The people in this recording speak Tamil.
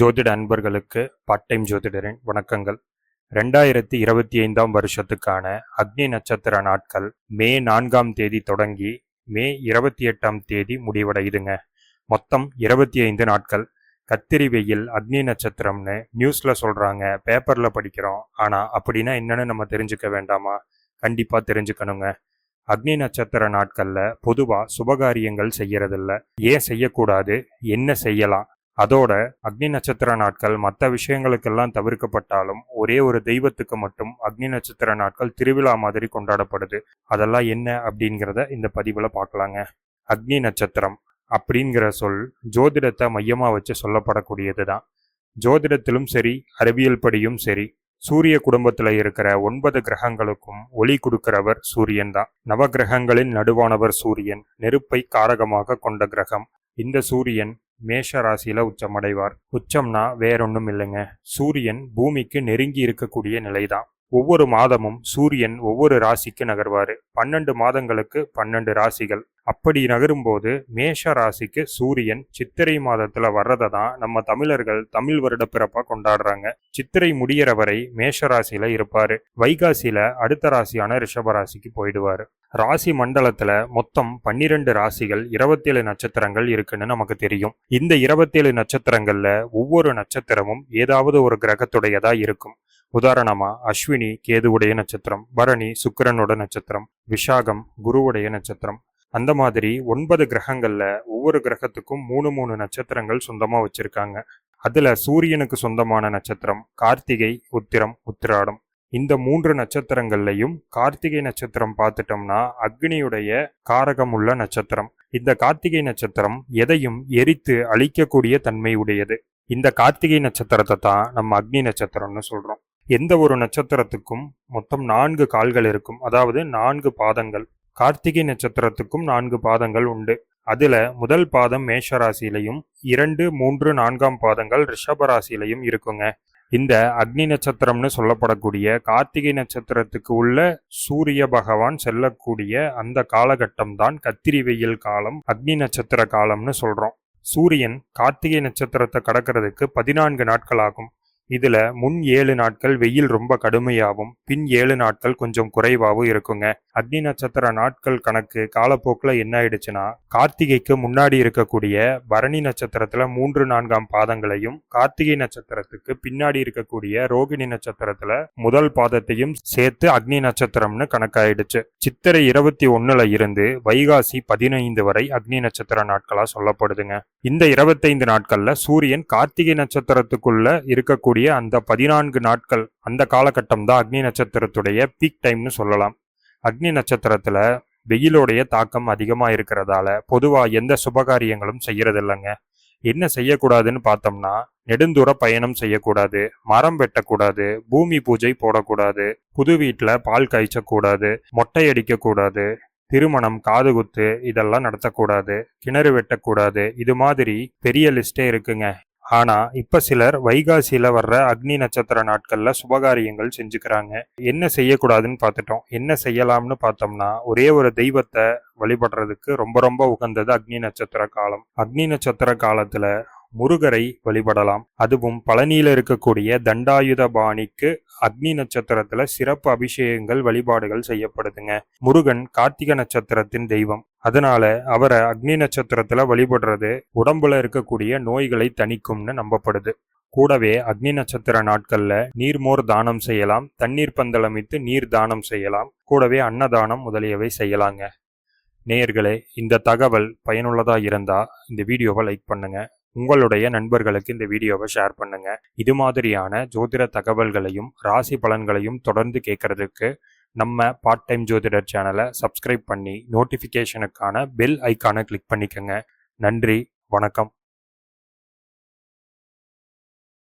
ஜோதிட அன்பர்களுக்கு பார்ட் டைம் ஜோதிடரின் வணக்கங்கள். ரெண்டாயிரத்தி இருபத்தி ஐந்தாம் வருஷத்துக்கான அக்னி நட்சத்திர நாட்கள் மே நான்காம் தேதி தொடங்கி மே இருபத்தி எட்டாம் தேதி முடிவடையுதுங்க. மொத்தம் இருபத்தி ஐந்து நாட்கள். கத்திரி வெயில் அக்னி நட்சத்திரம்னு நியூஸில் சொல்கிறாங்க பேப்பரில் படிக்கிறோம். ஆனால் அப்படின்னா என்னென்னு நம்ம தெரிஞ்சுக்க வேண்டாமா? கண்டிப்பாக தெரிஞ்சுக்கணுங்க. அக்னி நட்சத்திர நாட்களில் பொதுவாக சுபகாரியங்கள் செய்யறதில்ல. ஏன் செய்யக்கூடாது? என்ன செய்யலாம்? அதோட அக்னி நட்சத்திர நாட்கள் மற்ற விஷயங்களுக்கெல்லாம் தவிர்க்கப்பட்டாலும் ஒரே ஒரு தெய்வத்துக்கு மட்டும் அக்னி நட்சத்திர நாட்கள் திருவிழா மாதிரி கொண்டாடப்படுது. அதெல்லாம் என்ன அப்படிங்கிறத இந்த பதிவில் பார்க்கலாங்க. அக்னி நட்சத்திரம் அப்படிங்கிற சொல் ஜோதிடத்தை மையமாக வச்சு சொல்லப்படக்கூடியது தான். ஜோதிடத்திலும் சரி அறிவியல் படியும் சரி சூரிய குடும்பத்தில் இருக்கிற ஒன்பது கிரகங்களுக்கும் ஒளி கொடுக்கிறவர் சூரியன் தான். நவ கிரகங்களின் நடுவானவர் சூரியன் நெருப்பை காரகமாக கொண்ட கிரகம். இந்த சூரியன் மேஷ ராசியில் உச்சமடைவார். உச்சம்னா வேறொன்றும் இல்லைங்க. சூரியன் பூமிக்கு நெருங்கி இருக்கக்கூடிய நிலைதான். ஒவ்வொரு மாதமும் சூரியன் ஒவ்வொரு ராசிக்கு நகர்வார். பன்னெண்டு மாதங்களுக்கு பன்னெண்டு ராசிகள். அப்படி நகரும்போது மேஷ ராசிக்கு சூரியன் சித்திரை மாதத்துல வர்றதை தான் நம்ம தமிழர்கள் தமிழ் வருட பிறப்பா கொண்டாடுறாங்க. சித்திரை முடியற வரை மேஷ ராசியில இருப்பாரு. வைகாசியில அடுத்த ராசியான ரிஷப ராசிக்கு போயிடுவாரு. ராசி மண்டலத்துல மொத்தம் பன்னிரெண்டு ராசிகள் இருபத்தேழு நட்சத்திரங்கள் இருக்குன்னு நமக்கு தெரியும். இந்த இருபத்தேழு நட்சத்திரங்கள்ல ஒவ்வொரு நட்சத்திரமும் ஏதாவது ஒரு கிரகத்துடையதா இருக்கும். உதாரணமா அஸ்வினி கேதுவுடைய நட்சத்திரம் பரணி சுக்கிரனோட நட்சத்திரம் விஷாகம் குருவுடைய நட்சத்திரம் அந்த மாதிரி ஒன்பது கிரகங்களில் ஒவ்வொரு கிரகத்துக்கும் மூணு மூணு நட்சத்திரங்கள் சொந்தமாக வச்சுருக்காங்க. அதில் சூரியனுக்கு சொந்தமான நட்சத்திரம் கார்த்திகை உத்திரம் உத்திராடம். இந்த மூன்று நட்சத்திரங்கள்லையும் கார்த்திகை நட்சத்திரம் பார்த்துட்டோம்னா அக்னியுடைய காரகம் உள்ள நட்சத்திரம். இந்த கார்த்திகை நட்சத்திரம் எதையும் எரித்து அழிக்கக்கூடிய தன்மை உடையது. இந்த கார்த்திகை நட்சத்திரத்தை தான் நம்ம அக்னி நட்சத்திரம்னு சொல்கிறோம் எந்த ஒரு நட்சத்திரத்துக்கும் மொத்தம் நான்கு கால்கள் இருக்கும். அதாவது நான்கு பாதங்கள். கார்த்திகை நட்சத்திரத்துக்கும் நான்கு பாதங்கள் உண்டு. அதுல முதல் பாதம் மேஷராசிலையும் இரண்டு மூன்று நான்காம் பாதங்கள் ரிஷபராசிலையும் இருக்குங்க. இந்த அக்னி நட்சத்திரம்னு சொல்லப்படக்கூடிய கார்த்திகை நட்சத்திரத்துக்கு உள்ள சூரிய பகவான் செல்லக்கூடிய அந்த காலகட்டம் தான் கத்திரி வெயில் காலம் அக்னி நட்சத்திர காலம்னு சொல்றோம். சூரியன் கார்த்திகை நட்சத்திரத்தை கடக்கிறதுக்கு பதினான்கு நாட்கள் ஆகும். இதுல முன் ஏழு நாட்கள் வெயில் ரொம்ப கடுமையாகவும் பின் ஏழு நாட்கள் கொஞ்சம் குறைவாகவும் இருக்குங்க. அக்னி நட்சத்திர நாட்கள் கணக்கு காலப்போக்கில் என்ன ஆயிடுச்சுன்னா கார்த்திகைக்கு முன்னாடி இருக்கக்கூடிய பரணி நட்சத்திரத்தில் மூன்று நான்காம் பாதங்களையும் கார்த்திகை நட்சத்திரத்துக்கு பின்னாடி இருக்கக்கூடிய ரோகிணி நட்சத்திரத்தில் முதல் பாதத்தையும் சேர்த்து அக்னி நட்சத்திரம்னு கணக்காயிடுச்சு. சித்திரை இருபத்தி ஒன்னுல இருந்து வைகாசி பதினைந்து வரை அக்னி நட்சத்திர நாட்களா சொல்லப்படுதுங்க. இந்த இருபத்தைந்து நாட்கள்ல சூரியன் கார்த்திகை நட்சத்திரத்துக்குள்ள இருக்கக்கூடிய அந்த பதினான்கு நாட்கள் அந்த காலகட்டம் தான் அக்னி நட்சத்திரத்துடைய பீக் டைம்னு சொல்லலாம். அக்னி நட்சத்திரத்தில் வெயிலோடைய தாக்கம் அதிகமாக இருக்கிறதால பொதுவாக எந்த சுபகாரியங்களும் செய்யறது இல்லைங்க என்ன செய்யக்கூடாதுன்னு பார்த்தோம்னா நெடுந்தூர பயணம் செய்யக்கூடாது மரம் வெட்டக்கூடாது பூமி பூஜை போடக்கூடாது புது வீட்டில் பால் காய்ச்சக்கூடாது மொட்டை அடிக்கக்கூடாது திருமணம் காதுகுத்து இதெல்லாம் நடத்தக்கூடாது கிணறு வெட்டக்கூடாது இது மாதிரி பெரிய லிஸ்டே இருக்குங்க. ஆனா இப்ப சிலர் வைகாசியில வர்ற அக்னி நட்சத்திர நாட்கள்ல சுபகாரியங்கள் செஞ்சுக்கிறாங்க. என்ன செய்யக்கூடாதுன்னு பார்த்துட்டோம். என்ன செய்யலாம்னு பார்த்தோம்னா ஒரே ஒரு தெய்வத்தை வழிபடுறதுக்கு ரொம்ப ரொம்ப உகந்தது அக்னி நட்சத்திர காலம். அக்னி நட்சத்திர காலத்துல முருகரை வழிபடலாம். அதுவும் பழனியில இருக்கக்கூடிய தண்டாயுத பாணிக்கு அக்னி நட்சத்திரத்துல சிறப்பு அபிஷேகங்கள் வழிபாடுகள் செய்யப்படுதுங்க. முருகன் கார்த்திக நட்சத்திரத்தின் தெய்வம். அதனால அவரை அக்னி நட்சத்திரத்துல வழிபடுறது உடம்புல இருக்கக்கூடிய நோய்களை தணிக்கும்னு நம்பப்படுது. கூடவே அக்னி நட்சத்திர நாட்கள்ல நீர்மோர் தானம் செய்யலாம் தண்ணீர் பந்தளமித்து நீர் தானம் செய்யலாம் கூடவே அன்னதானம் முதலியவை செய்யலாங்க. நேயர்களே இந்த தகவல் பயனுள்ளதா இருந்தா இந்த வீடியோவை லைக் பண்ணுங்க. உங்களுடைய நண்பர்களுக்கு இந்த வீடியோவை ஷேர் பண்ணுங்க. இது மாதிரியான ஜோதிட தகவல்களையும் ராசி பலன்களையும் தொடர்ந்து கேட்கறதுக்கு நம்ம பார்ட் டைம் ஜோதிடர் சேனலை சப்ஸ்கிரைப் பண்ணி நோட்டிஃபிகேஷனுக்கான பெல் ஐக்கானை கிளிக் பண்ணிக்கோங்க. நன்றி வணக்கம்.